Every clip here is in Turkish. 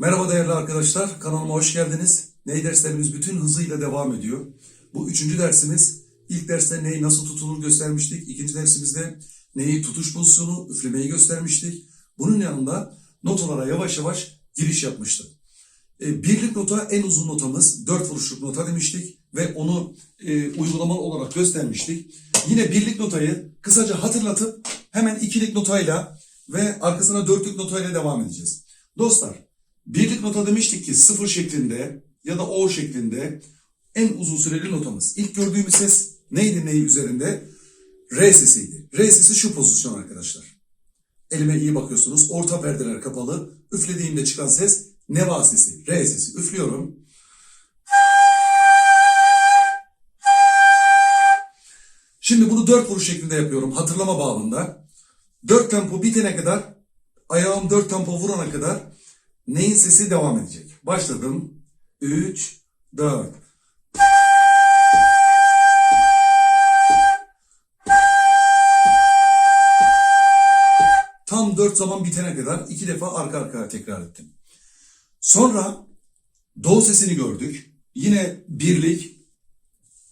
Merhaba değerli arkadaşlar, kanalıma hoş geldiniz. Ney derslerimiz bütün hızıyla devam ediyor. Bu üçüncü dersimiz. İlk derste neyi nasıl tutulur göstermiştik. İkinci dersimizde neyi tutuş pozisyonu, üflemeyi göstermiştik. Bunun yanında notalara yavaş yavaş giriş yapmıştık. E, birlik nota en uzun notamız, dört vuruşluk nota demiştik ve onu e, uygulamalı olarak göstermiştik. Yine birlik notayı kısaca hatırlatıp hemen ikilik notayla ve arkasına dörtlük notayla devam edeceğiz. Dostlar, birlik nota demiştik ki sıfır şeklinde ya da O şeklinde en uzun süreli notamız. İlk gördüğümüz ses neydi neyi üzerinde? R sesiydi. R sesi şu pozisyon arkadaşlar. Elime iyi bakıyorsunuz. Orta perdeler kapalı. Üflediğimde çıkan ses neva sesi. R sesi. Üflüyorum. Şimdi bunu dört vuruş şeklinde yapıyorum. Hatırlama babında. Dört tempo bitene kadar, ayağım dört tempo vurana kadar neyin sesi devam edecek. Başladım. Üç, dört. Tam dört zaman bitene kadar iki defa arka arkaya tekrar ettim. Sonra do sesini gördük. Yine birlik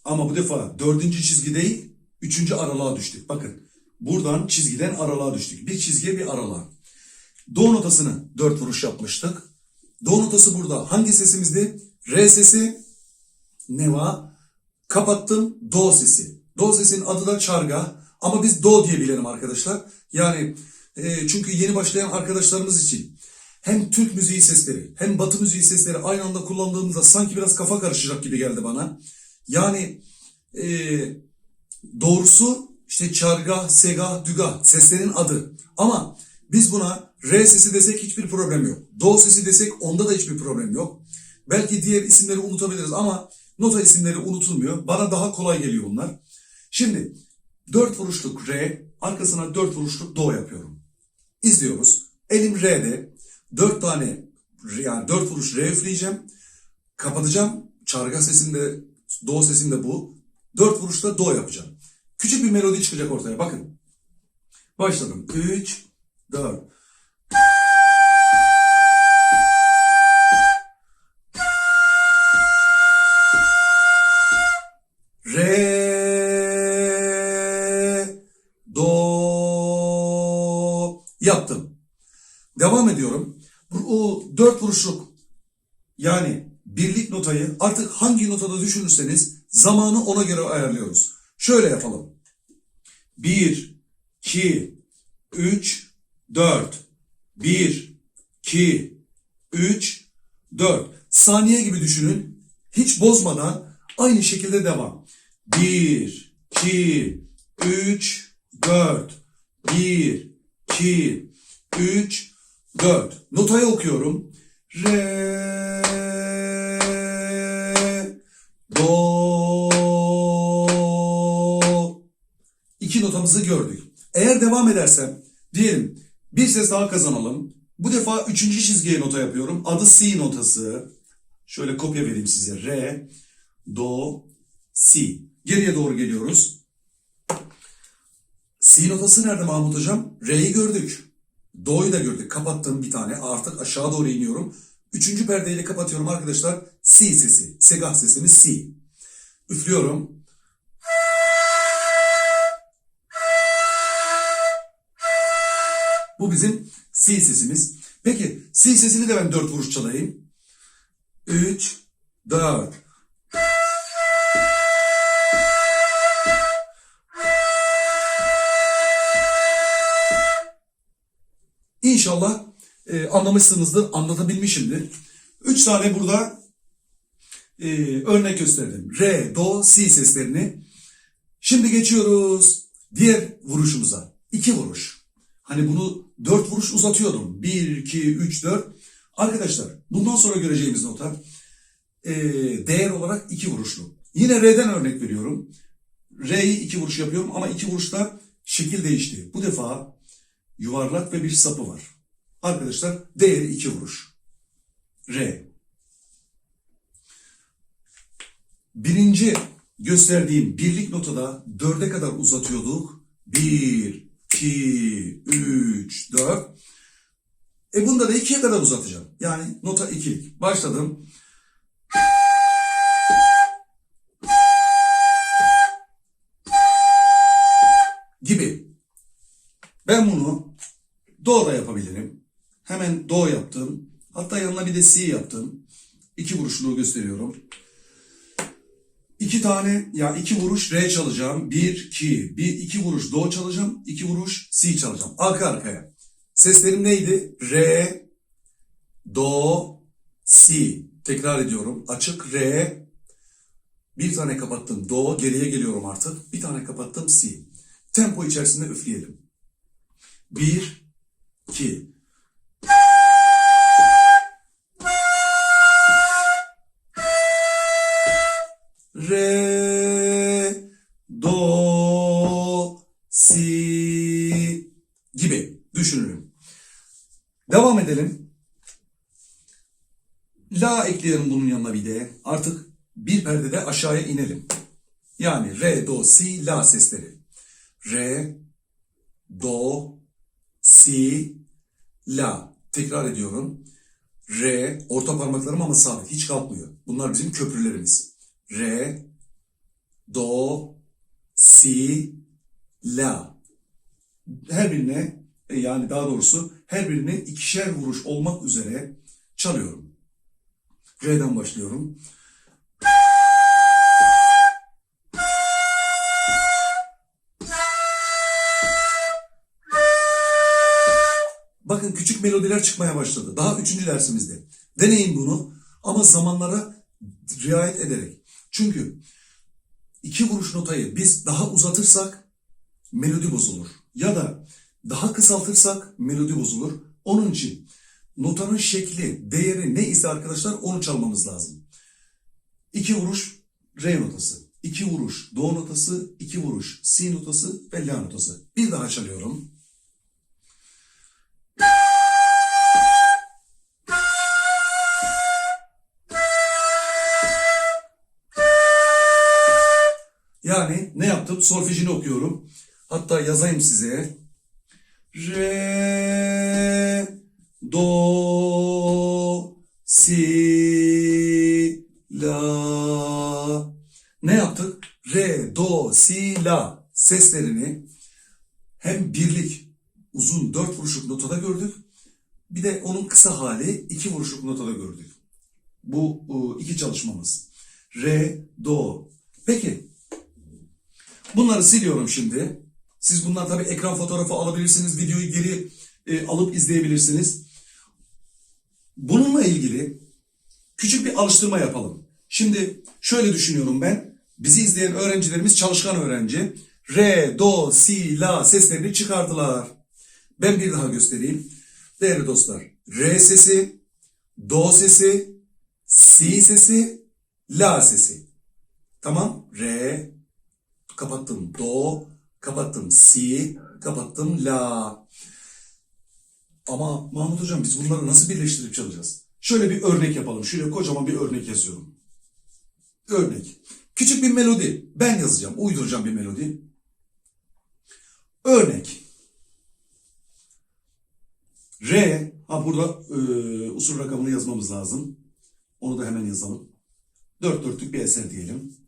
ama bu defa dördüncü çizgi değil, üçüncü aralığa düştük. Bakın buradan çizgiden aralığa düştük. Bir çizgiye bir aralığa. Do notasını dört vuruş yapmıştık. Do notası burada. Hangi sesimizdi? Re sesi, neva, kapattım, do sesi. Do sesinin adı da çarga. Ama biz do diye bilelim arkadaşlar. Yani e, çünkü yeni başlayan arkadaşlarımız için hem Türk müziği sesleri hem Batı müziği sesleri aynı anda kullandığımızda sanki biraz kafa karışacak gibi geldi bana. Yani e, doğrusu işte çarga, sega, düga seslerin adı. Ama biz buna re sesi desek hiçbir problem yok. Do sesi desek onda da hiçbir problem yok. Belki diğer isimleri unutabiliriz ama nota isimleri unutulmuyor. Bana daha kolay geliyor bunlar. Şimdi dört vuruşluk re, arkasına dört vuruşluk do yapıyorum. İzliyoruz. Elim re'de dört tane yani dört vuruş re üfleyeceğim. Kapatacağım. Çarga sesinde, do sesinde bu. Dört vuruşta do yapacağım. Küçük bir melodi çıkacak ortaya. Bakın. Başladım. Üç, dört. Re, do yaptım. Devam ediyorum. O dört vuruşluk yani birlik notayı artık hangi notada düşünürseniz zamanı ona göre ayarlıyoruz. Şöyle yapalım. 1, 2, 3, 4. 1, 2, 3, 4. Saniye gibi düşünün. Hiç bozmadan aynı şekilde devam. 1, 2, 3, 4. 1, 2, 3, 4. Notayı okuyorum. Re, do. İki notamızı gördük. Eğer devam edersem, diyelim bir ses daha kazanalım. Bu defa üçüncü çizgiye nota yapıyorum. Adı C notası. Şöyle kopya vereyim size. Re, do, si. Geriye doğru geliyoruz. Si notası nerede Mahmut Hocam? Re'yi gördük. Do'yu da gördük. Kapattım bir tane. Artık aşağı doğru iniyorum. Üçüncü perdeyle kapatıyorum arkadaşlar. Si sesi. Segah sesimiz si. Üflüyorum. Bu bizim si sesimiz. Peki si sesini de ben dört vuruş çalayım. Üç, dört. İnşallah e, anlamışsınızdır, anlatabilmişimdir. Üç tane burada e, örnek gösterdim. Re, do, si seslerini. Şimdi geçiyoruz diğer vuruşumuza. İki vuruş. Hani bunu dört vuruş uzatıyordum. Bir, iki, üç, dört. Arkadaşlar bundan sonra göreceğimiz nota e, değer olarak iki vuruşlu. Yine Re'den örnek veriyorum. Re'yi iki vuruş yapıyorum ama iki vuruşta şekil değişti. Bu defa yuvarlak ve bir sapı var. Arkadaşlar değeri iki vuruş. Re. Birinci gösterdiğim birlik notada dörde kadar uzatıyorduk. Bir, iki, üç, dört. E bunda da ikiye kadar uzatacağım. Yani nota ikilik. Başladım. Gibi. Ben bunu do da yapabilirim. Hemen do yaptım. Hatta yanına bir de si yaptım. İki vuruşluğu gösteriyorum. İki tane ya iki vuruş re çalacağım. Bir, iki. Bir, iki vuruş do çalacağım. iki vuruş si çalacağım. Arka arkaya. Seslerim neydi? Re, do, si. Tekrar ediyorum. Açık re. Bir tane kapattım. Do. Geriye geliyorum artık. Bir tane kapattım. Si. Tempo içerisinde üfleyelim. Bir, iki. Re, do, si gibi düşünürüm. Devam edelim. La ekleyelim bunun yanına bir de. Artık bir perdede aşağıya inelim. Yani re, do, si, la sesleri. Re, do, si, la. Tekrar ediyorum. Re, orta parmaklarım ama sabit. Hiç kalkmıyor. Bunlar bizim köprülerimiz. Re, do, si, la. Her birine e, yani daha doğrusu her birine ikişer vuruş olmak üzere çalıyorum. Re'den başlıyorum. Bakın küçük melodiler çıkmaya başladı. Daha üçüncü dersimizde. Deneyin bunu ama zamanlara riayet ederek. Çünkü iki vuruş notayı biz daha uzatırsak melodi bozulur. Ya da daha kısaltırsak melodi bozulur. Onun için notanın şekli, değeri ne ise arkadaşlar onu çalmamız lazım. İki vuruş re notası, iki vuruş do notası, iki vuruş si notası ve la notası. Bir daha çalıyorum. Yaptım? Solfejini okuyorum. Hatta yazayım size. Re, do, si, la. Ne yaptık? Re, do, si, la seslerini hem birlik uzun dört vuruşluk notada gördük. Bir de onun kısa hali iki vuruşluk notada gördük. Bu iki çalışmamız. Re, do. Peki Bunları siliyorum şimdi. Siz bunlar tabii ekran fotoğrafı alabilirsiniz. Videoyu geri e, alıp izleyebilirsiniz. Bununla ilgili küçük bir alıştırma yapalım. Şimdi şöyle düşünüyorum ben. Bizi izleyen öğrencilerimiz çalışkan öğrenci. Re, do, si, la seslerini çıkardılar. Ben bir daha göstereyim. Değerli dostlar. Re sesi, do sesi, si sesi, la sesi. Tamam. Re, kapattım do, kapattım si, kapattım la. Ama Mahmut Hocam biz bunları nasıl birleştirip çalacağız? Şöyle bir örnek yapalım. Şöyle kocaman bir örnek yazıyorum. Örnek. Küçük bir melodi. Ben yazacağım. Uyduracağım bir melodi. Örnek. Re. Ha burada e, usul rakamını yazmamız lazım. Onu da hemen yazalım. Dört dörtlük bir eser diyelim.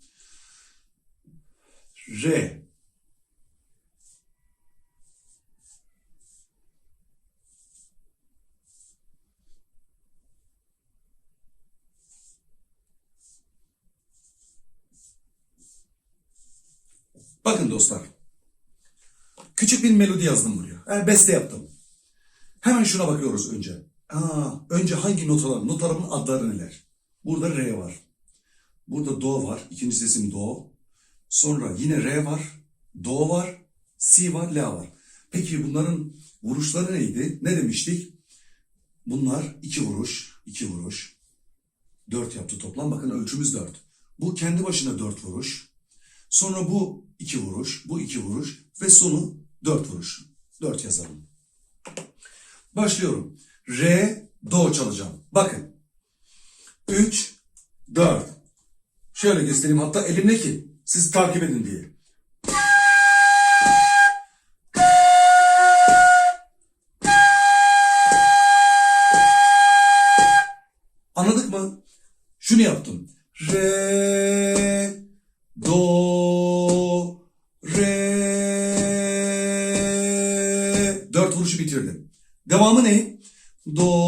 Re. Bakın dostlar. Küçük bir melodi yazdım buraya. Yani beste yaptım. Hemen şuna bakıyoruz önce. Aa, önce hangi notalar? Notalarımın adları neler? Burada re var. Burada do var. İkinci sesim do. Sonra yine re var. Do var. Si var. La var. Peki bunların vuruşları neydi? Ne demiştik? Bunlar iki vuruş. iki vuruş. Dört yaptı toplam. Bakın ölçümüz dört. Bu kendi başına dört vuruş. Sonra bu iki vuruş. Bu iki vuruş. Ve sonu dört vuruş. Dört yazalım. Başlıyorum. Re, do çalacağım. Bakın. 3, 4. Şöyle göstereyim hatta elimdeki. Siz takip edin diye. Anladık mı? Şunu yaptım. Re, do, re. Dört vuruşu bitirdim. Devamı ne? Do,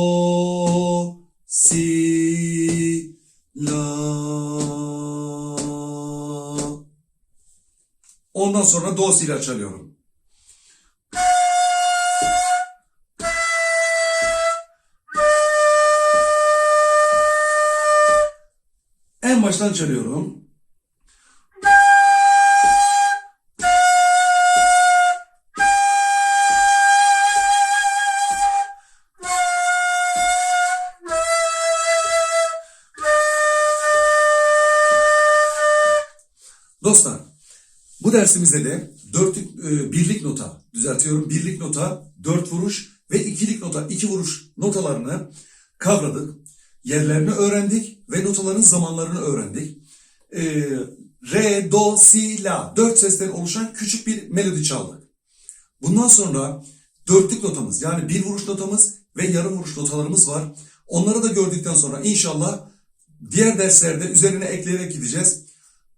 Ondan sonra do si la çalıyorum. En baştan çalıyorum. Dostlar, bu dersimizde de dörtlük, e, birlik nota, düzeltiyorum, birlik nota, dört vuruş ve ikilik nota, iki vuruş notalarını kavradık. Yerlerini öğrendik ve notaların zamanlarını öğrendik. E, re, do, si, la, dört sesten oluşan küçük bir melodi çaldık. Bundan sonra dörtlük notamız yani bir vuruş notamız ve yarım vuruş notalarımız var. Onları da gördükten sonra inşallah diğer derslerde üzerine ekleyerek gideceğiz.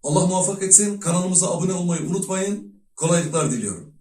Allah muvaffak etsin. Kanalımıza abone olmayı unutmayın. Kolaylıklar diliyorum.